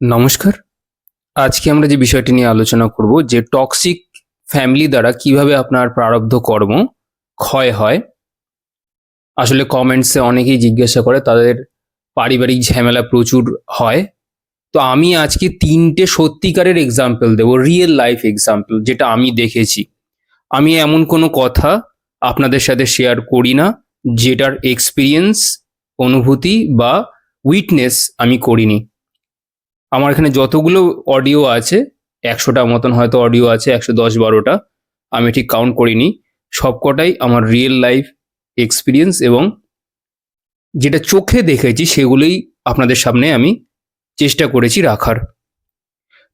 নমস্কার। আজকে আমরা যে বিষয়টি নিয়ে আলোচনা করব, যে টক্সিক ফ্যামিলি দ্বারা কীভাবে আপনার প্রারব্ধ কর্ম ক্ষয় হয়, আসলে কমেন্টসে অনেকেই জিজ্ঞাসা করে, তাদের পারিবারিক ঝামেলা প্রচুর হয়। তো আমি আজকে তিনটে সত্যিকারের এক্সাম্পল দেবো রিয়েল লাইফ এক্সাম্পল যেটা আমি দেখেছি। আমি এমন কোনো কথা আপনাদের সাথে শেয়ার করি না, যেটার এক্সপিরিয়েন্স অনুভূতি বা উইটনেস আমি করিনি। আমার এখানে যতগুলো অডিও আছে একশোটা মতন হয়তো অডিও আছে, একশো দশ বারোটা, আমি ঠিক কাউন্ট করিনি। সবকটাই আমার রিয়েল লাইফ এক্সপিরিয়েন্স এবং যেটা চোখে দেখেছি সেগুলোই আপনাদের সামনে আমি চেষ্টা করেছি রাখার।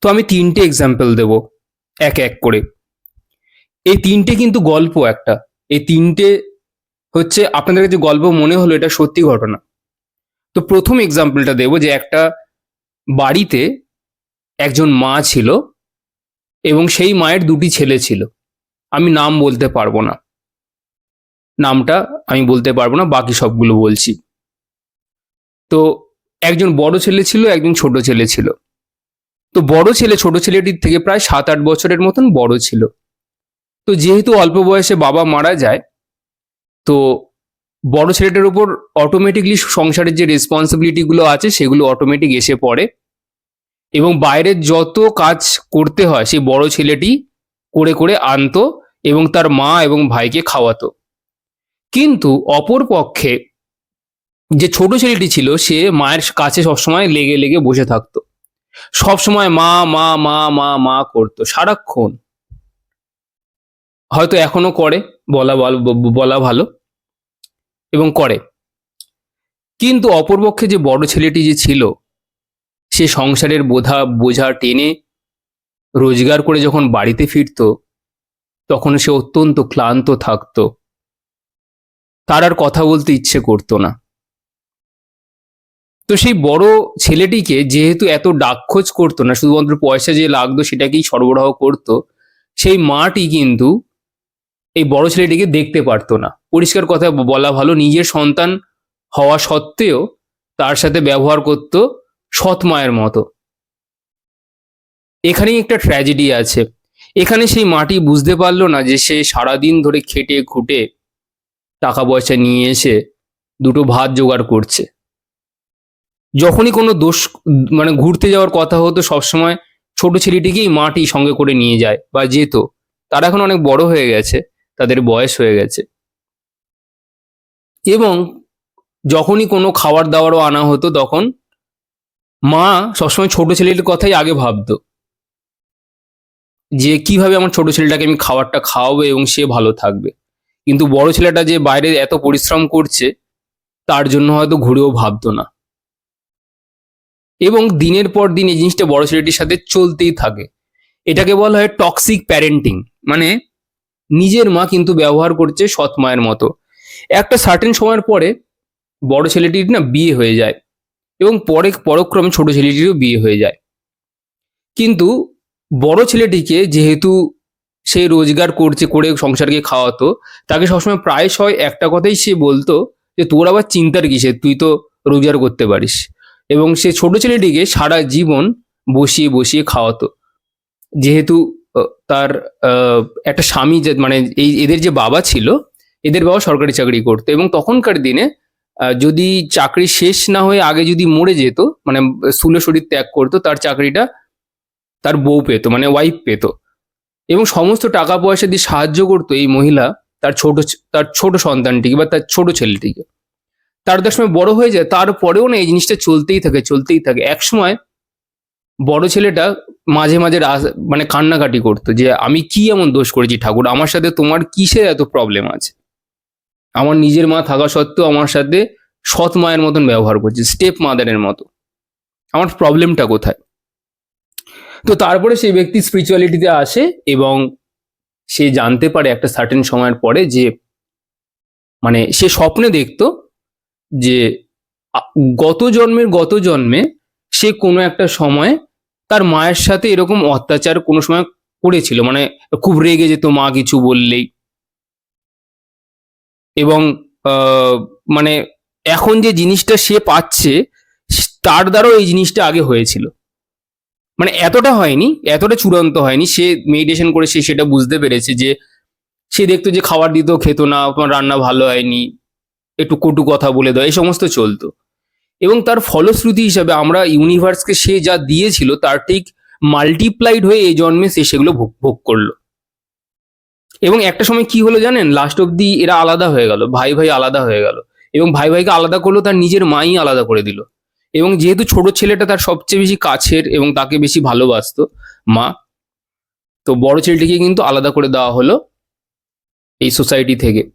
তো আমি তিনটে এক্সাম্পল দেব, এক এক করে। এই তিনটে কিন্তু গল্প একটা। এই তিনটে হচ্ছে আপনাদের কাছে গল্প মনে হলো এটা সত্যি ঘটনা। তো প্রথম এক্সাম্পলটা দেবো যে একটা বাড়িতে একজন মা ছিল এবং সেই মায়ের দুটি ছেলে ছিল। আমি নাম বলতে পারব না। নামটা আমি বলতে পারব না, বাকি সবগুলো বলছি। তো একজন বড় ছেলে ছিল, একজন ছোট ছেলে ছিল। তো বড় ছেলে, ছোট ছেলেটির থেকে প্রায় সাত আট বছরের মতন বড় ছিল। তো যেহেতু অল্প বয়সে বাবা মারা যায়, তো বড় ছেলেটার উপর অটোমেটিকলি সংসারের যে রেসপন্সিবিলিটিগুলো আছে, সেগুলো অটোমেটিক এসে পড়ে। এবং বাইরের যত কাজ করতে হয়, সেই বড় ছেলেটি করে করে আনতো এবং তার মা এবং ভাইকে খাওয়াতো। কিন্তু অপর পক্ষে যে ছোট ছেলেটি ছিল, সে মায়ের কাছে সবসময় লেগে লেগে বসে থাকতো। সবসময় মা মা মা মা মা করতো সারাক্ষণ। হয়তো এখনও করে, বলা বলা ভালো। এবং করে। কিন্তু অপরপক্ষে যে বড় ছেলেটি যে ছিল, সে সংসারের বোঝা বোঝা টেনে রোজগার করে যখন বাড়িতে ফিরতো, তখন সে অত্যন্ত ক্লান্ত থাকতো। তার আর কথা বলতে ইচ্ছে করতো না। তো সেই বড় ছেলেটিকে যেহেতু এত ডাকখোজ করতো না, শুধুমাত্র পয়সা যে লাগতো সেটাকেই সরবরাহ করতো, সেই মাটি কিন্তু এই বড় ছেলেটিকে দেখতে পারতো না। পরিষ্কার কথা বলা ভালো, নিজের সন্তান হওয়া সত্ত্বেও তার সাথে ব্যবহার করতো সৎ মায়ের মতো। এখানেই একটা ট্র্যাজেডি আছে। এখানে সেই মাটি বুঝতে পারল না যে সে সারাদিন ধরে খেটে খুঁটে টাকা পয়সা নিয়ে এসে দুটো ভাত জোগাড় করছে। যখনই কোনো দোষ মানে ঘুরতে যাওয়ার কথা হতো সবসময় ছোট ছেলেটিকেই মাটি সঙ্গে করে নিয়ে যায় বা যেত। তারা এখন অনেক বড় হয়ে গেছে। তাদের বয়স হয়ে গেছে। এবং যখনই কোনো খাবার দাবারও আনা হতো তখন মা সবসময় ছোট ছেলেটির কথাই আগে ভাবতো। যে কীভাবে আমার ছোট ছেলেটাকে আমি খাবারটা খাওয়াবো এবং সে ভালো থাকবে। কিন্তু বড় ছেলেটা যে বাইরে এত পরিশ্রম করছে, তার জন্য হয়তো ঘুরেও ভাবতো না। এবং দিনের পর দিন এই জিনিসটা বড় ছেলেটির সাথে চলতেই থাকে। এটাকে বলা হয় টক্সিক প্যারেন্টিং মানে নিজের মা কিন্তু ব্যবহার করছে সৎ মায়ের মতো। একটা সার্টেন সময়ের পরে বড় ছেলেটির না বিয়ে হয়ে যায় এবং পরে পরক্রমে ছোট ছেলেটিরও বিয়ে হয়ে যায়। কিন্তু বড় ছেলেটিকে যেহেতু সে রোজগার করছে, করে সংসারকে খাওয়াতো, তাকে সবসময় প্রায়শই একটা কথাই সে বলতো যে, তোর আবার চিন্তার কিসে তুই তো রোজগার করতে পারিস। এবং সে ছোট ছেলেটিকে সারা জীবন বসিয়ে বসিয়ে খাওয়াতো। যেহেতু তার একটা স্বামী যে মানে এই এদের যে বাবা ছিল, এদের বাবা সরকারি চাকরি করতো এবং তখনকার দিনে যদি চাকরি শেষ না হয়ে আগে যদি মরে যেত মানে স্থূল শরীর ত্যাগ করতো, তার চাকরিটা তার বউ পেত মানে ওয়াইফ পেত। এবং সমস্ত টাকা পয়সা দিয়ে সাহায্য করতো এই মহিলা তার ছোট তার ছোট সন্তানটিকে বা তার ছোট ছেলেটিকে। তার তার সময় বড় হয়ে যায়, তারপরেও না এই জিনিসটা চলতেই থাকে চলতেই থাকে। এক সময় বড় ছেলেটা মাঝে মাঝে মানে কান্নাকাটি করতো যে আমি কি এমন দোষ করেছি ঠাকুর? আমার সাথে তোমার কিসের এত প্রবলেম আছে? আমার নিজের মা থাকা সত্ত্বেও আমার সাথে সৎ মায়ের মতন ব্যবহার করছে স্টেপ মাদারের মতো। আমার প্রবলেমটা কোথায়? তো তারপরে সেই ব্যক্তি স্পিরিচুয়ালিটিতে আসে এবং সে জানতে পারে একটা সার্টেন সময়ের পরে যে মানে সে স্বপ্নে দেখতো যে গত জন্মের গত জন্মে সে কোনো একটা সময় তার মায়ের সাথে এরকম অত্যাচার কোনো সময় করেছিল মানে খুব রেগে যেত মা কিছু বললেই। এবং মানে এখন যে জিনিসটা সে পাচ্ছে, তার দ্বারাও এই জিনিসটা আগে হয়েছিল। মানে এতটা হয়নি, এতটা চূড়ান্ত হয়নি, সে মেডিটেশন করে সে সেটা বুঝতে পেরেছে যে, সে দেখতো যে খাবার দিত খেতো না, রান্না ভালো হয়নি, একটু কটু কথা বলে দেয়, এই সমস্ত চলতো। এবং তার ফলশ্রুতি হিসাবে আমরা ইউনিভার্সকে সে যা দিয়েছিল, তার ঠিক মাল্টিপ্লাইড হয়ে এই জন্মে সে সেগুলো ভোগ ভোগ করল। এবং একটা সময় কি হলো জানেন? লাস্ট অব্দি এরা আলাদা হয়ে গেল, ভাই ভাই আলাদা হয়ে গেল। এবং ভাই ভাইকে আলাদা করল, তার নিজের মাই আলাদা করে দিল। এবং যেহেতু ছোট ছেলেটা তার সবচেয়ে বেশি কাছের এবং তাকে বেশি ভালোবাসতো, মা, তো বড় ছেলেটিকে কিন্তু আলাদা করে দেওয়া হলো এই সোসাইটি থেকে।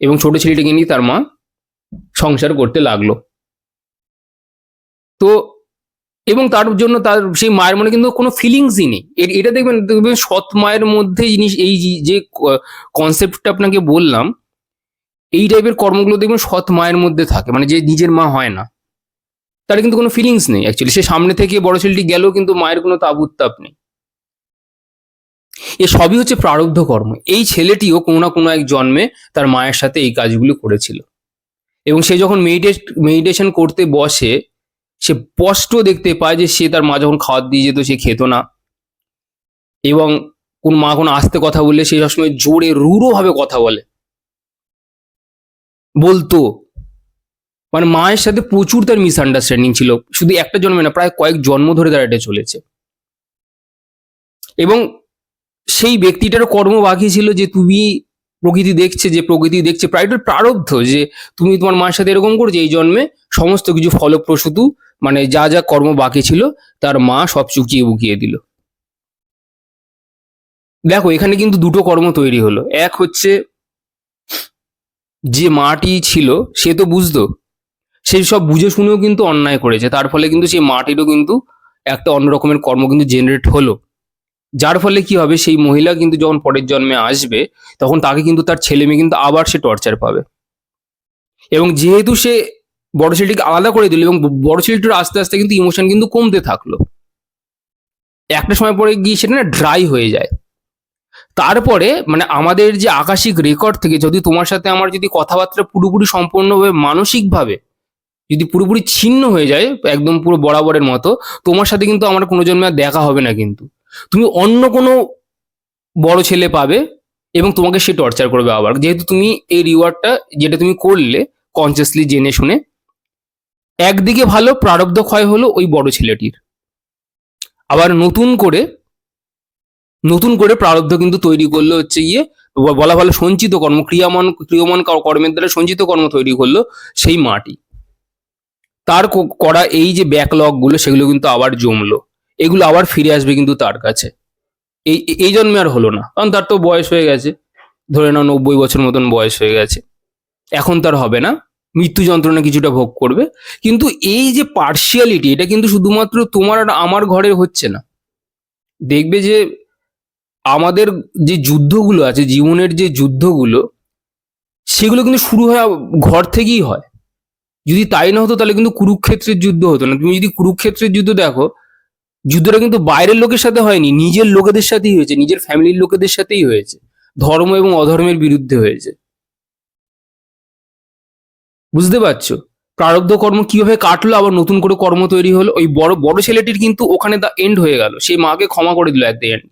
এবং ছোট ছেলেটিকে নিয়ে তার মা সংসার করতে লাগল। তো এবং তার জন্য তার সেই মায়ের মনে কিন্তু কোনো ফিলিংসই নেই। এটা দেখবেন দেখবেন সৎ মায়ের মধ্যে জিনিস এই যে- কনসেপ্টটা আপনাকে বললাম, এই টাইপের কর্মগুলো দেখবেন সৎ মায়ের মধ্যে থাকে। মানে যে নিজের মা হয় না, তার কিন্তু কোনো ফিলিংস নেই অ্যাকচুয়ালি সে সামনে থেকে বড় ছেলেটি গেলেও কিন্তু মায়ের কোনো তাপ উত্তাপ নেই। এ সবই হচ্ছে প্রারব্ধ কর্ম। এই ছেলেটিও কোনো না কোনো এক জন্মে তার মায়ের সাথে এই কাজগুলো করেছিল। এবং সে যখন মেডিটেশন করতে বসে সে স্পষ্ট দেখতে পায় যে সে তার মা যখন খাবার দিয়ে যেত, সে খেত না। এবং কোন মা কোনো আস্তে কথা বললে, সে সবসময় জোরে রূঢ় ভাবে কথা বলে। বলতো। মানে মায়ের সাথে প্রচুর তার মিসআন্ডারস্ট্যান্ডিং ছিল। শুধু একটা জন্মে না, প্রায় কয়েক জন্ম ধরে তারা এটা চলেছে। এবং সেই ব্যক্তিটার কর্ম বাকি ছিল যে, তুমি প্রকৃতি দেখছে, যে প্রকৃতি দেখছে। প্রায়টার প্রারব্ধ যে, তুমি তোমার মায়ের সাথে এরকম করছ, এই জন্মে সমস্ত কিছু ফলপ্রসূ মানে যা যা কর্ম বাকি ছিল, তার মা সব চুকিয়ে বুকিয়ে দিল। দেখো, এখানে কিন্তু দুটো কর্ম তৈরি হলো। এক হচ্ছে, যে মাটি ছিল, সে তো বুঝতো। সেই সব বুঝে শুনেও কিন্তু অন্যায় করেছে। তার ফলে কিন্তু সেই মাটিরও কিন্তু একটা অন্য রকমের কর্ম কিন্তু জেনারেট হলো। যার ফলে কি হবে, সেই মহিলা কিন্তু যখন পরের জন্মে আসবে, তখন তাকে কিন্তু তার ছেলে মেয়ে কিন্তু আবার সে টর্চার পাবে। এবং যেহেতু সে বড় ছেলেটিকে আলাদা করে দিল এবং বড় ছেলেটির আস্তে আস্তে কিন্তু ইমোশন কিন্তু কমতে থাকল। একটা সময় পরে গিয়ে সেটা না ড্রাই হয়ে যায়। তারপরে মানে আমাদের যে আকাশিক রেকর্ড থেকে যদি তোমার সাথে আমার যদি কথাবার্তা পুরোপুরি সম্পূর্ণভাবে মানসিকভাবে যদি পুরোপুরি ছিন্ন হয়ে যায়, একদম পুরো বরাবরের মতো, তোমার সাথে কিন্তু আমার কোনো জন্মে দেখা হবে না কিন্তু। তুমি অন্য কোনো বড় ছেলে পাবে এবং তোমাকে সে টর্চার করবে আবার। যেহেতু তুমি এই রিওয়ার্ডটা যেটা তুমি করলে কনসিয়াসলি জেনে শুনে একদিকে ভালো, প্রারব্ধ ক্ষয় হলো ওই বড় ছেলেটির। আবার নতুন করে নতুন করে প্রারব্ধ কিন্তু তৈরি করল হচ্ছে গিয়ে, বলা ভালো সঞ্চিত কর্ম, ক্রিয়ামন, ক্রিয়মন কর্মের দ্বারা সঞ্চিত কর্ম তৈরি করল সেই মাটি। তার করা এই যে ব্যাকলগগুলো, সেগুলো কিন্তু আবার জমলো। এগুলো আবার ফিরে আসবে কিন্তু তার কাছে। এই- এই জন্মে আর হলো না। কারণ তার তো বয়স হয়ে গেছে। ধরে নাও নব্বই বছর মতন বয়স হয়ে গেছে। এখন তার হবে না। মৃত্যু যন্ত্রণা কিছুটা ভোগ করবে। কিন্তু এই যে পার্শিয়ালিটি এটা কিন্তু শুধুমাত্র তোমার আর আমার ঘরে হচ্ছে না। দেখবে যে আমাদের যে যুদ্ধগুলো আছে, জীবনের যে যুদ্ধগুলো, সেগুলো কিন্তু শুরু হয় ঘর থেকেই হয়। যদি তাই না হতো, তাহলে কিন্তু কুরুক্ষেত্রের যুদ্ধ হতো না। তুমি যদি কুরুক্ষেত্রের যুদ্ধ দেখো, যুদ্ধটা কিন্তু বাইরের লোকের সাথে হয়নি, নিজের লোকেদের সাথেই হয়েছে, নিজের ফ্যামিলির লোকেদের সাথেই হয়েছে। ধর্ম এবং অধর্মের বিরুদ্ধে হয়েছে। বুঝতে পারছ? প্রারব্ধ কর্ম কীভাবে কাটলো, আবার নতুন করে কর্ম তৈরি হলো? ওই বড় বড় ছেলেটির কিন্তু ওখানে দা এন্ড হয়ে গেল। সেই মাকে ক্ষমা করে দিল অ্যাট দ্য এন্ড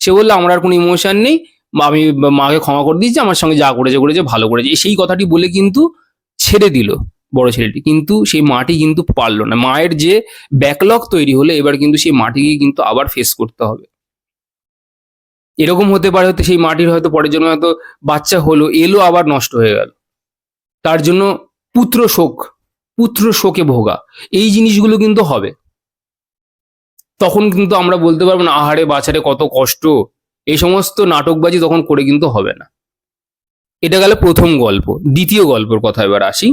সে বলল, আমার আর কোনো ইমোশন নেই। আমি মাকে ক্ষমা করে দিয়েছি। আমার সঙ্গে যা করেছে করেছে, ভালো করেছে। সেই কথাটি বলে কিন্তু ছেড়ে দিল বড় ছেলেটি। কিন্তু সেই মাটি কিন্তু পারল না। মায়ের যে ব্যাকলগ তৈরি হলো, এবার কিন্তু সেই মাটিকে কিন্তু আবার ফেস করতে হবে। এরকম হতে পারে হয়তো সেই মাটির হয়তো পরের জন্য হয়তো বাচ্চা হলো, এলো, আবার নষ্ট হয়ে গেল। তার জন্য পুত্র শোক, পুত্র শোকে ভোগা, এই জিনিসগুলো কিন্তু হবে। তখন কিন্তু আমরা বলতে পারব না, আহারে বাছারে কত কষ্ট, এই সমস্ত নাটকবাজি তখন করে কিন্তু হবে না। এটা গেল প্রথম গল্প, দ্বিতীয় গল্পের কথা এবার আসি।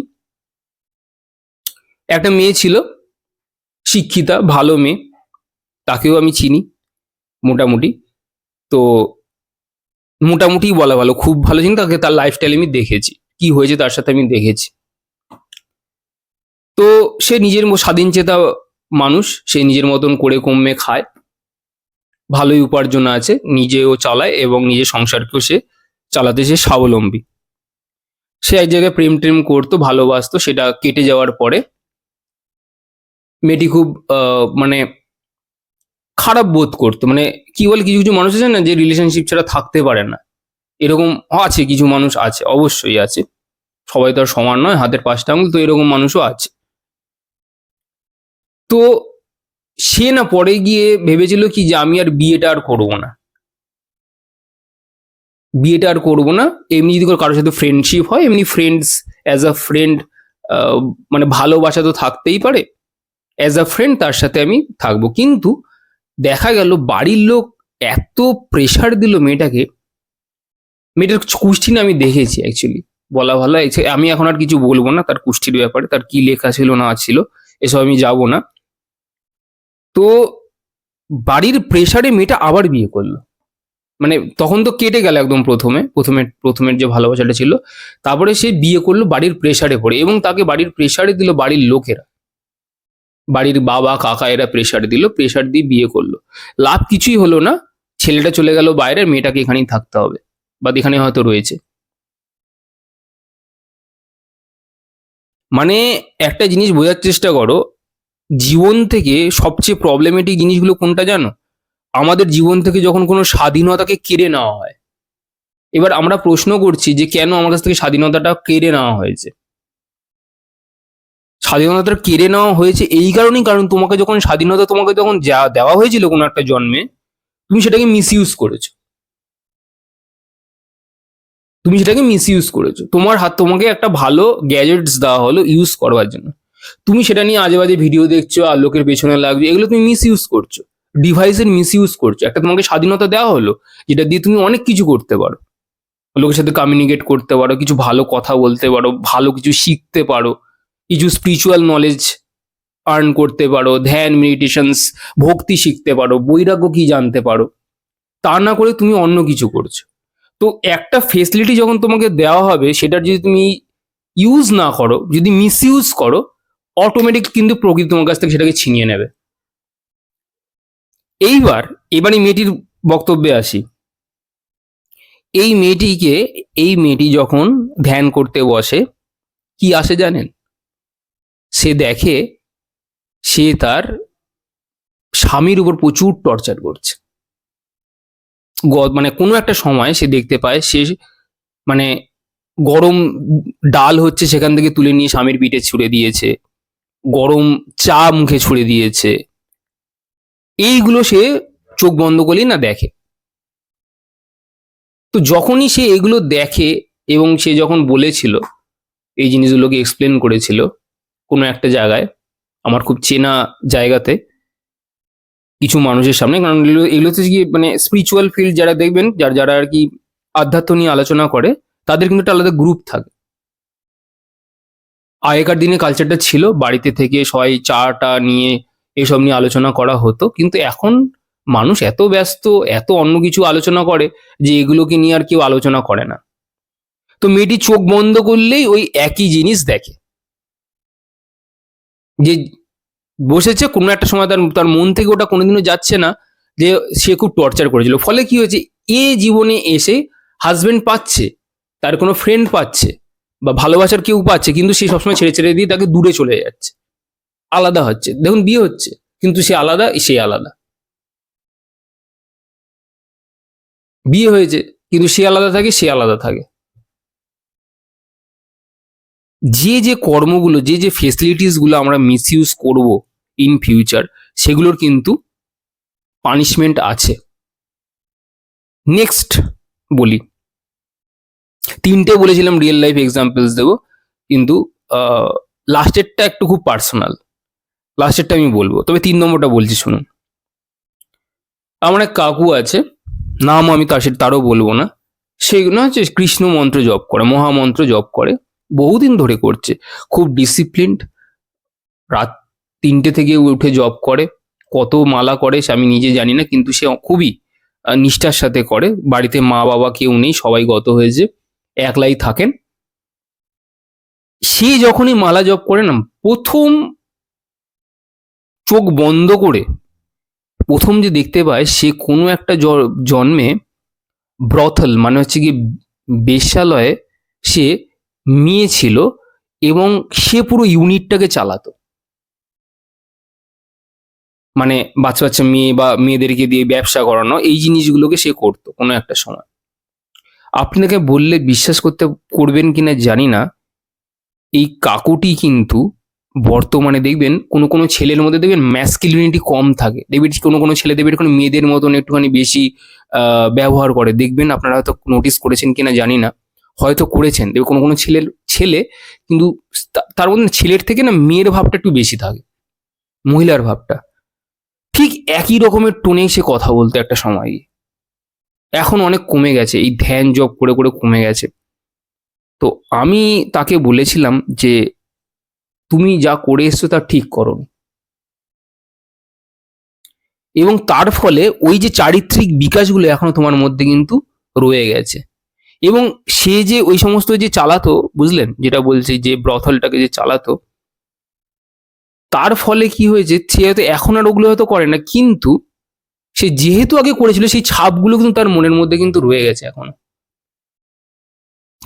একটা মেয়ে ছিল, শিক্ষিতা, ভালো মেয়ে, তাকেও আমি চিনি, মোটামুটি। তো মোটামুটি বলা ভালো, খুব ভালো চিনি, তাকে তার লাইফস্টাইল আমি দেখেছি, কি হয়েছে তার সাথে আমি দেখেছি। তো সে নিজের স্বাধীন চেতা মানুষ, সে নিজের মতন করে কমে খায়। ভালোই উপার্জন আছে, নিজেও চালায় এবং নিজের সংসারকেও সে চালাতে সে স্বাবলম্বী। সে এক জায়গায় প্রেম টেম করতো, ভালোবাসতো, সেটা কেটে যাওয়ার পরে মেয়েটি খুব মানে খারাপ বোধ করতো। মানে কি বলে, কিছু কিছু মানুষ আছে না যে রিলেশনশিপ ছাড়া থাকতে পারে না। এরকম আছে, কিছু মানুষ আছে, অবশ্যই আছে। সবাই তো আর সমান নয়, হাতের পাঁচটা আঙুল, তো এরকম মানুষও আছে। তো সে না পরে গিয়ে ভেবেছিল কি যে আমি আর বিয়েটা আর করব না। বিয়েটা আর করব না। এমনি যদি কারোর সাথে ফ্রেন্ডশিপ হয়, এমনি ফ্রেন্ডস অ্যাজ আ ফ্রেন্ড মানে ভালোবাসা তো থাকতেই পারে। অ্যাজ আ ফ্রেন্ড তার সাথে আমি থাকব। কিন্তু দেখা গেল বাড়ির লোক এত প্রেশার দিল মেয়েটাকে। মেয়েটার কুষ্ঠিনে আমি দেখেছি অ্যাকচুয়ালি বলা ভালো। আমি এখন আর কিছু বলব না, তার কুষ্ঠির ব্যাপারে, তার কি লেখা ছিল না ছিল, এসব আমি যাব না। তো বাড়ির প্রেশারে মেয়েটা আবার বিয়ে করল। মানে তখন তো কেটে গেল একদম প্রথমে প্রথমে প্রথমের যে ভালোবাসাটা ছিল, তারপরে সে বিয়ে করল বাড়ির প্রেশারে পড়ে এবং তাকে বাড়ির প্রেশারে দিল বাড়ির লোকেরা। বাড়ির বাবা, কাকা এরা প্রেশার দিল প্রেশার দিয়ে বিয়ে করল। লাভ কিছুই হলো না, ছেলেটা চলে গেল বাইরে, মেয়েটাকে এখানেই থাকতে হবে, বা এখানে হয়তো রয়েছে। মানে একটা জিনিস বোঝার চেষ্টা করো জীবন থেকে সবচেয়ে প্রবলেমেটিক জিনিসগুলো কোনটা জানো? আমাদের জীবন থেকে যখন কোনো স্বাধীনতাকে কেড়ে নেওয়া হয়। এবার আমরা প্রশ্ন করছি যে কেন আমার কাছ থেকে স্বাধীনতাটা কেড়ে নেওয়া হয়েছে? স্বাধীনতাটা কেড়ে নেওয়া হয়েছে এই কারণেই কারণ তোমাকে যখন স্বাধীনতা তোমাকে যখন যা- দেওয়া হয়েছিল কোনো একটা জন্মে, তুমি সেটাকে মিস ইউজ করেছ। তুমি সেটাকে মিস ইউজ করেছ। তোমার হাত তোমাকে একটা ভালো গ্যাজেটস দেওয়া হলো ইউজ করবার জন্য। তুমি সেটা নিয়ে আজে বাজে ভিডিও দেখছ, আর লোকের পেছনে লাগছো, এগুলো তুমি মিস ইউজ করছ। ডিভাইসের মিস ইউজ করছ। একটা তোমাকে স্বাধীনতা দেওয়া হলো, যেটা দিয়ে তুমি অনেক কিছু করতে পারো। লোকের সাথে কমিউনিকেট করতে পারো, কিছু ভালো কথা বলতে পারো, ভালো কিছু শিখতে পারো, কিছু স্পিরিচুয়াল নলেজ আর্ন করতে পারো, ধ্যান মেডিটেশনস ভক্তি শিখতে পারো, বৈরাগ্য কি জানতে পারো, তা না করে তুমি অন্য কিছু করছ। তো একটা ফেসিলিটি যখন তোমাকে দেওয়া হবে সেটার যদি তুমি ইউজ না করো, যদি মিস ইউজ করো অটোমেটিক কিন্তু প্রকৃতি তোমার কাছ থেকে সেটাকে ছিনিয়ে নেবে। এইবার, এবার এই মেয়েটির বক্তব্যে আসি। এই মেয়েটিকে, এই মেয়েটি যখন ধ্যান করতে বসে, কি আসে জানেন? সে দেখে সে তার স্বামীর উপর প্রচুর টর্চার করছে। মানে কোনো একটা সময় সে দেখতে পায়, সে মানে গরম ডাল হচ্ছে সেখান থেকে তুলে নিয়ে স্বামীর পিঠে ছুঁড়ে দিয়েছে। গরম চা মুখে ছুঁড়ে দিয়েছে। এইগুলো সে চোখ বন্ধ করলেই না দেখে। তো যখনই সে এগুলো দেখে এবং সে যখন বলেছিল, এই জিনিসগুলোকে এক্সপ্লেন করেছিল কোনো একটা জায়গায়, আমার খুব চেনা জায়গাতে, কিছু মানুষের সামনে, কারণ এগুলো এগুলো হচ্ছে কি মানে স্পিরিচুয়াল ফিল্ড যারা দেখবেন, যারা যারা আর কি আধ্যাত্ম নিয়ে আলোচনা করে, তাদের কিন্তু একটা আলাদা গ্রুপ থাকে। আগেকার দিনে কালচারটা ছিল বাড়িতে থেকে সবাই চাটা নিয়ে এসব নিয়ে আলোচনা করা হতো। কিন্তু এখন মানুষ এত ব্যস্ত, এত অন্য কিছু আলোচনা করে যে এগুলোকে নিয়ে আর কেউ আলোচনা করে না। তো মেয়েটি চোখ বন্ধ করলেই ওই একই জিনিস দেখে। যে বসেছে, কোনো একটা সময় তার তার মন থেকে ওটা কোনোদিনও যাচ্ছে না যে সে খুব টর্চার করেছিল। ফলে কি হয়েছে, এ জীবনে এসে হাজবেন্ড পাচ্ছে, তার কোনো ফ্রেন্ড পাচ্ছে বা ভালোবাসার কেউ পাচ্ছে, কিন্তু সে সবসময় ছেড়ে ছেড়ে দিয়ে তাকে দূরে চলে যাচ্ছে। আলাদা হচ্ছে, দেখুন বিয়ে হচ্ছে, কিন্তু সে আলাদা সে আলাদা। বিয়ে হয়েছে, কিন্তু সে আলাদা থাকে, সে আলাদা থাকে। যে যে কর্মগুলো, যে যে ফেসিলিটিসগুলো আমরা মিস ইউজ করব ইন ফিউচার সেগুলোর কিন্তু পানিশমেন্ট আছে। নেক্সট বলি। তিনটে বলেছিলাম রিয়েল লাইফ এক্সাম্পলস দেবো, কিন্তু লাস্টেরটা একটু খুব পার্সোনাল লাস্টেরটা আমি বলব। তবে তিন নম্বরটা বলছি, শুনুন। আমার এক কাকু আছে নাম আমি তার সাথে তারও বলব না। সেগুলো হচ্ছে কৃষ্ণ মন্ত্র জপ করে, মহামন্ত্র জপ করে, বহুদিন ধরে করছে। খুব ডিসিপ্লিনড রাত তিনটে থেকে উঠে জব করে, কত মালা করে সে আমি নিজে জানি না, কিন্তু সে খুবই নিষ্ঠার সাথে করে। বাড়িতে মা বাবা কেউ নেই, সবাই গত হয়েছে। একলাই থাকেন। সে যখনই মালা জপ করে না প্রথম চোখ বন্ধ করে প্রথম যে দেখতে পায়, সে কোনো একটা জন্মে ব্রথল মানে হচ্ছে কি বেশ্যালয়ে সে মেয়ে ছিল এবং সে পুরো ইউনিটটাকে চালাতো। মানে বাচ্চা বাচ্চা মেয়ে বা মেয়েদেরকে দিয়ে ব্যবসা করানো, এই জিনিসগুলোকে সে করতো কোনো একটা সময়। আপনাকে বললে বিশ্বাস করতে করবেন কিনা জানি না। এই কাকুটি কিন্তু বর্তমানে দেখবেন কোনো কোনো ছেলের মধ্যে দেখবেন ম্যাসকিলিনিটি কম থাকে। দেখবেন কোনো কোনো ছেলে দেখবেন কোনো মেয়েদের মতন একটুখানি বেশি ব্যবহার করে। দেখবেন আপনারা হয়তো নোটিস করেছেন কিনা জানি না। হয়তো করেছেন। দেখবে কোনো কোনো ছেলের, ছেলে কিন্তু তার মধ্যে ছেলের থেকে না মেয়ের ভাবটা একটু বেশি থাকে। মহিলার ভাবটা। ঠিক একই রকমের টোনেই সে কথা বলতে একটা সময়। এখন অনেক কমে গেছে, এই ধ্যান জব করে করে কমে গেছে। তো আমি তাকে বলেছিলাম যে, তুমি যা করে এসছো তা ঠিক করো। এবং তার ফলে ওই যে চারিত্রিক বিকাশগুলো এখনও তোমার মধ্যে কিন্তু রয়ে গেছে। এবং সে যে ওই সমস্ত যে চালাতো, বুঝলেন? যেটা বলছি যে ব্রথলটাকে যে চালাতো, তার ফলে কি হয়েছে, সে হয়তো এখন আর ওগুলো হয়তো করে না, কিন্তু সে যেহেতু আগে করেছিল, সেই ছাপগুলো কিন্তু তার মনের মধ্যে কিন্তু রয়ে গেছে এখন।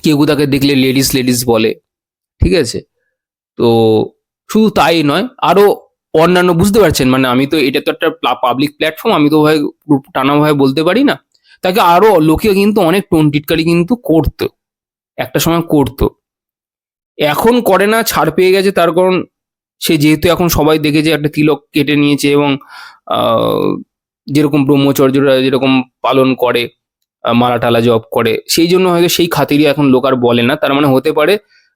কেউ তাকে দেখলে লেডিস লেডিস বলে, ঠিক আছে? তো শুধু তাই নয়, আরও অন্যান্য বুঝতে পারছেন? মানে আমি তো, এটা তো একটা পাবলিক প্ল্যাটফর্ম আমি তো ভাই টানাভাবে বলতে পারি না। তাকে আরও লোকে কিন্তু অনেক টোন টিটকারি কিন্তু করতো, একটা সময় করতো। এখন করে না, ছাড় পেয়ে গেছে, তার কারণ সে যেহেতু এখন সবাই দেখেছে একটা তিলক কেটে নিয়েছে এবং যেরকম ব্রহ্মচর্যরা যেরকম পালন করে মালা টালা জপ করে, সেই জন্য হয়তো সেই খাতিরই এখন লোক আর বলে না। তার মানে হতে পারে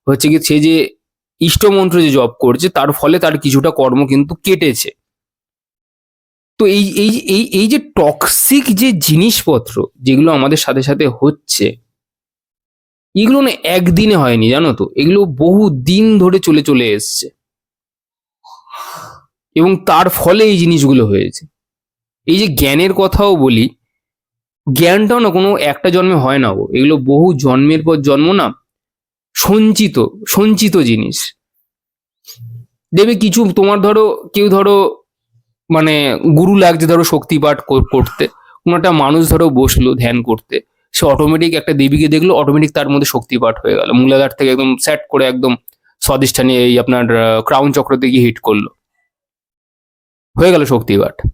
হচ্ছে কি সে যে ইষ্টমন্ত্র যে জপ করছে, তার ফলে তার কিছুটা কর্ম কিন্তু কেটেছে। তো এই এই এই এই যে টক্সিক যে জিনিসপত্র যেগুলো আমাদের সাথে সাথে হচ্ছে, এগুলো না একদিনে হয়নি, জানো তো? এগুলো বহু দিন ধরে চলে চলে এসছে। এবং তার ফলে এই জিনিসগুলো হয়েছে। এই যে জ্ঞানের কথাও বলি, জ্ঞানটাও না কোনো একটা জন্মে হয় না গো। এগুলো বহু জন্মের পর জন্ম না, সঞ্চিত সঞ্চিত জিনিস। দেবে কিছু তোমার ধরো, কেউ ধরো মানে গুরু লাগছে ধরো শক্তিপাঠ কর- করতে, কোনো একটা মানুষ ধরো বসল ধ্যান করতে, সে অটোমেটিক একটা দেবীকে দেখল অটোমেটিক তার মধ্যে শক্তিপাঠ হয়ে গেল। মূলাধার থেকে একদম সেট করে একদম স্বাদিষ্ঠানে এই আপনার ক্রাউন চক্র থেকে হিট করল। হয়ে গেল শক্তিপাঠ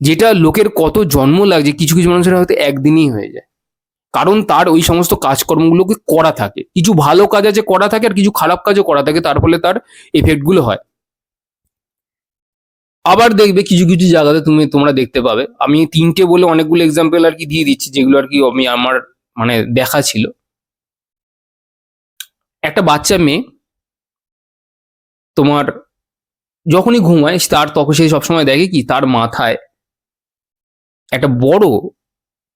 যেটা লোকের কত জন্ম লাগছে, কিছু কিছু মানুষের হয়তো একদিনই হয়ে যায়। কারণ তার ওই সমস্ত কাজকর্মগুলোকে করা থাকে। কিছু ভালো কাজ আছে, করা থাকে, আর কিছু খারাপ কাজও করা থাকে, তার ফলে তার এফেক্টগুলো হয়। আবার দেখবে কিছু কিছু জায়গাতে তুমি, তোমরা দেখতে পাবে। আমি তিনটে বলে অনেকগুলো এক্সাম্পল আর কি দিয়ে দিচ্ছি, যেগুলো আর কি আমি আমার মানে দেখা ছিল। একটা বাচ্চা মেয়ে, তোমার যখনই ঘুমায় তার তখন সে সবসময় দেখে কি? তার মাথায় একটা বড়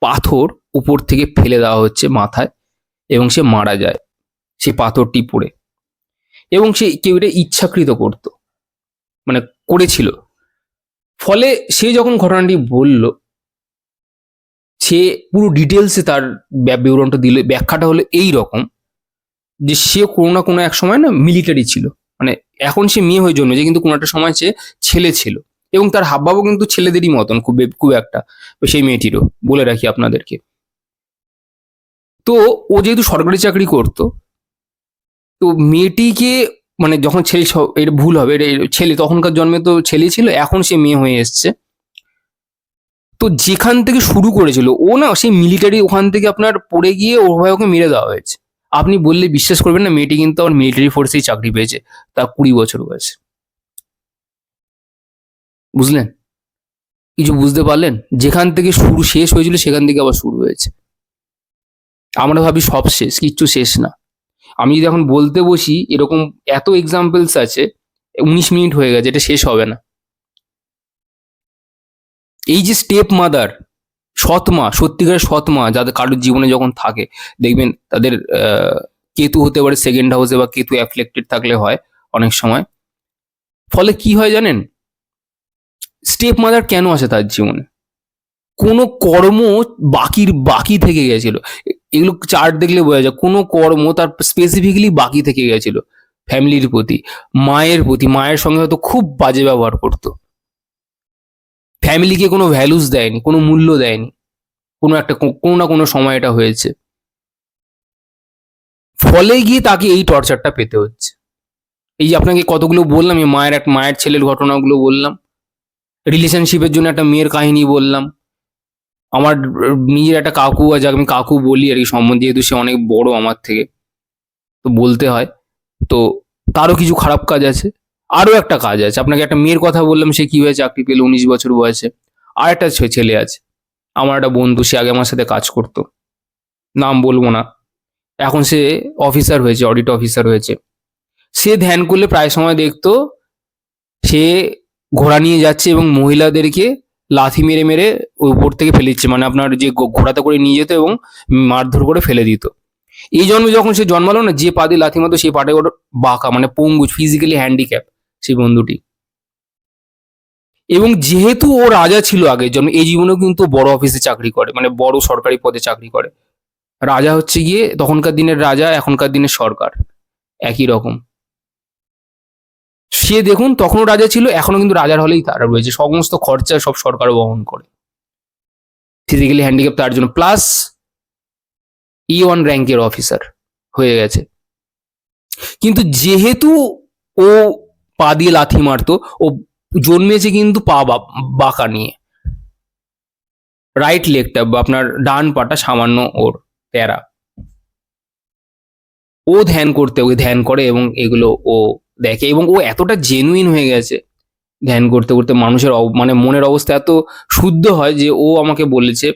পাথর উপর থেকে ফেলে দেওয়া হচ্ছে মাথায় এবং সে মারা যায় সে পাথরটি পড়ে। এবং সে কেউ এটা ইচ্ছাকৃত করতো মানে করেছিল। ফলে সে যখন ঘটনাটি বলল, সে পুরো ডিটেলসে তার বিবরণটা দিল। ব্যাখ্যাটা হলো এই রকম যে সে কোনো না কোনো এক সময় না মিলিটারি ছিল। মানে এখন সে মেয়ে হয়ে জন্মেছে, কিন্তু কোনো একটা সময় সে ছেলে ছিল। এবং তার হাবভাবও কিন্তু ছেলেদেরই মতন, খুব খুব একটা। সেই মেয়েটিরও, বলে রাখি আপনাদেরকে। তো ও যেহেতু সরকারি চাকরি করতো, তো মেয়েটিকে মানে যখন ছেলে এটা ভুল হবে ছেলে, তখনকার জন্মে তো ছেলে ছিল, এখন সে মেয়ে হয়ে এসছে। তো যেখান থেকে শুরু করেছিল, ও না সেই মিলিটারি ওখান থেকে আপনার পড়ে গিয়ে ওর ভাই ওকে মেরে দেওয়া হয়েছে। আপনি বললে বিশ্বাস করবেন না, মেয়েটি কিন্তু আমার মিলিটারি ফোর্সেই চাকরি পেয়েছে, তার কুড়ি বছর বয়সে। বুঝলেন? কিছু বুঝতে পারলেন, যেখান থেকে শুরু শেষ হয়েছিল, সেখান থেকে আবার শুরু হয়েছে। আমরা ভাবি সব শেষ, কিচ্ছু শেষ না। আমি যদি এখন বলতে বসি, এরকম এত এক্সাম্পলস আছে, উনিশ মিনিট হয়ে গেছে, এটা শেষ হবে না। এই যে স্টেপ মাদার সৎ মা, সত্যিকারের সৎ মা, যাদের কারোর জীবনে যখন থাকে, দেখবেন তাদের কেতু হতে পারে সেকেন্ড হাউসে বা কেতু অ্যাফ্লেক্টেড থাকলে হয় অনেক সময়। ফলে কি হয় জানেন? স্টেপ মাদার কেন আসে তার জীবনে? কোনো কর্ম বাকির, বাকি থেকে গেছিল। এগুলো চার্ট দেখলে বোঝা যায়, কোনো কর্ম তার স্পেসিফিকলি বাকি থেকে গেছিল। ফ্যামিলির প্রতি, মায়ের প্রতি, মায়ের সঙ্গে হয়তো খুব বাজে ব্যবহার করতো। ফ্যামিলিকে কোনো ভ্যালুস দেয়নি, কোনো মূল্য দেয়নি। কোনো একটা, কোনো না কোনো সময় এটা হয়েছে। ফলে গিয়ে তাকে এই টর্চারটা পেতে হচ্ছে। এই যে আপনাকে কতগুলো বললাম, এই মায়ের এক, মায়ের ছেলের ঘটনাগুলো বললাম। রিলেশনশিপের জন্য একটা মেয়ের কাহিনী বললাম। আমার নিজের একটা কাকু আছে, আমি কাকু বলি আর কি, সম্বন্ধে যেহেতু সে অনেক বড় আমার থেকে, তো বলতে হয়। তো তারও কিছু খারাপ কাজ আছে, আরও একটা কাজ আছে। আপনাকে একটা মেয়ের কথা বললাম, সে কীভাবে চাকরি পেল উনিশ বছর বয়সে। আর একটা ছেলে আছে, আমার একটা বন্ধু, সে আগে আমার সাথে কাজ করতো। নাম বলব না। এখন সে অফিসার হয়েছে অডিট অফিসার হয়েছে। সে ধ্যান করলে প্রায় সময় দেখতো, সে ঘোড়া নিয়ে যাচ্ছে এবং মহিলাদেরকে লাথি মেরে মেরে উপর থেকে ফেলে দিচ্ছে। মানে আপনার যে ঘোড়াতে করে নিয়ে যেত এবং মারধর করে ফেলে দিত। এই জন্মে যখন সে জন্মালো না, যে পা দিয়ে লাথি মারতো, সেই পাটে ওর বাঁকা মানে পঙ্গু ফিজিক্যালি হ্যান্ডিক্যাপ সেই বন্ধুটি। এবং যেহেতু ও রাজা ছিল আগে জন্ম, এই জীবনেও কিন্তু বড় অফিসে চাকরি করে মানে বড় সরকারি পদে চাকরি করে। রাজা হচ্ছে গিয়ে তখনকার দিনের রাজা, এখনকার দিনের সরকার। একই রকম। সে দেখুন তখনও রাজা ছিল এখনও কিন্তু রাজার হলেই তারা রয়েছে। সমস্ত খরচা সব সরকার বহন করে। ফিজিক্যালি হ্যান্ডিক্যাপ তার জন্য। প্লাস ই ওয়ান র্যাঙ্কের অফিসার হয়ে গেছে। কিন্তু যেহেতু ও পা দিয়ে লাথি মারতো, ও জন্মেছে কিন্তু পা বাঁকা নিয়ে। রাইট লেগটা বা আপনার ডান পাটা সামান্য ওর প্যারা। ও ধ্যান করতে, ওকে ধ্যান করে এবং এগুলো ও দেখে এবং ও এতটা জেনুইন হয়ে গেছে ধ্যান করতে করতে মানুষের মানে মনের অবস্থা এত শুদ্ধ হয় যে ও আমাকে বলেছে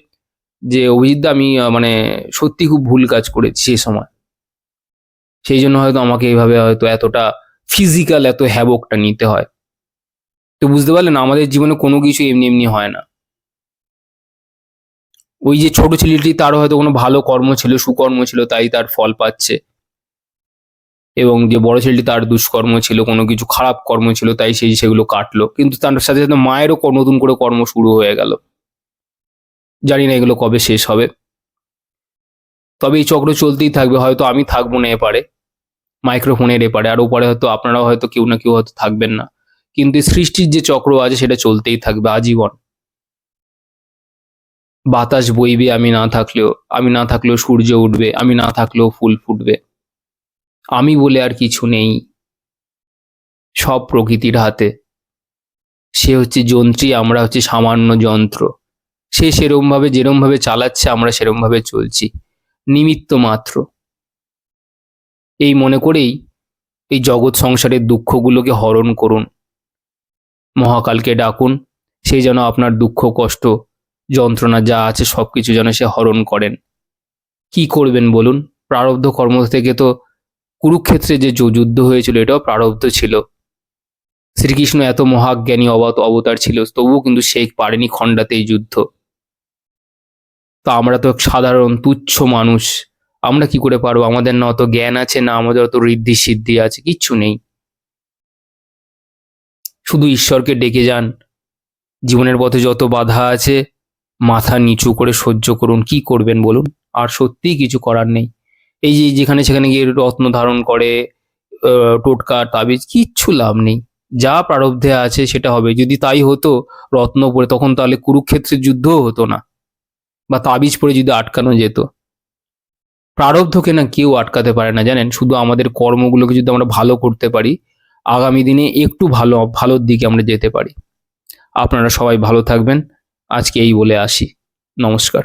যে অভিজিৎদা আমি মানে সত্যি খুব ভুল কাজ করেছি সে সময়। সেই জন্য হয়তো আমাকে এইভাবে হয়তো এতটা ফিজিক্যাল এত হ্যাবকটা নিতে হয়। তো বুঝতে পারলেন আমাদের জীবনে কোনো কিছু এমনি এমনি হয় না। ওই যে ছোট ছেলেটি, তারও হয়তো কোনো ভালো কর্ম ছিল, সুকর্ম ছিল, তাই তার ফল পাচ্ছে। এবং যে বড় ছেলেটি তার দুষ্কর্ম ছিল, কোনো কিছু খারাপ কর্ম ছিল, তাই সেই সেগুলো কাটলো। কিন্তু তার সাথে সাথে মায়েরও নতুন করে কর্ম শুরু হয়ে গেল। জানি না এগুলো কবে শেষ হবে। তবে এই চক্র চলতেই থাকবে, হয়তো আমি থাকব না এপারে। মাইক্রোফোনের এপারে, আর ওপারে হয়তো আপনারাও হয়তো কেউ না কেউ হয়তো থাকবেন না। কিন্তু সৃষ্টির যে চক্র আছে, সেটা চলতেই থাকবে আজীবন। বাতাস বইবে আমি না থাকলেও, আমি না থাকলেও সূর্য উঠবে, আমি না থাকলেও ফুল ফুটবে। আমি বলে আর কিছু নেই। সব প্রকৃতির হাতে। সে হচ্ছে যন্ত্রী, আমরা হচ্ছে সামান্য যন্ত্র। সে সেরম ভাবে যেরম ভাবে চালাচ্ছে, আমরা সেরম ভাবে চলছি। নিমিত্ত মাত্র। এই মনে করেই এই জগৎ সংসারের দুঃখগুলোকে হরণ করুন। মহাকালকে ডাকুন, সে যেন আপনার দুঃখ, কষ্ট, যন্ত্রণা যা আছে সব কিছু যেন সে হরণ করেন। কি করবেন বলুন? প্রারব্ধ কর্ম থেকে তো কুরুক্ষেত্রে যে যুদ্ধ হয়েছিল, এটাও প্রারব্ধ ছিল। শ্রীকৃষ্ণ এত মহাজ্ঞানী অবাত অবতার ছিল, তবুও কিন্তু সে পারেনি খণ্ডাতে এই যুদ্ধ। তো আমরা তো সাধারণ, তুচ্ছ মানুষ। আমরা কি করে পারব? আমাদের না অত জ্ঞান আছে, না আমাদের অত ঋদ্ধি সিদ্ধি আছে, কিচ্ছু নেই। শুধু ঈশ্বরকে ডেকে যান। জীবনের পথে যত বাধা আছে, মাথা নিচু করে সহ্য করুন। কি করবেন বলুন? আর সত্যিই কিছু করার নেই। এই যে যেখানে সেখানে গিয়ে রত্ন ধারণ করে টোটকা, তাবিজ, কিচ্ছু লাভ নেই। যা প্রারব্ধে আছে সেটা হবে। যদি তাই হতো, রত্ন পরে, তখন তাহলে কুরুক্ষেত্রের যুদ্ধও হতো না। বা তাবিজ পরে যদি আটকানো যেত। প্রারব্ধকে না কেউ আটকাতে পারে না, জানেন? শুধু আমাদের কর্মগুলোকে যদি আমরা ভালো করতে পারি, আগামী দিনে একটু ভালো, ভালোর দিকে আমরা যেতে পারি। আপনারা সবাই ভালো থাকবেন। আজকে এই বলে আসি। নমস্কার।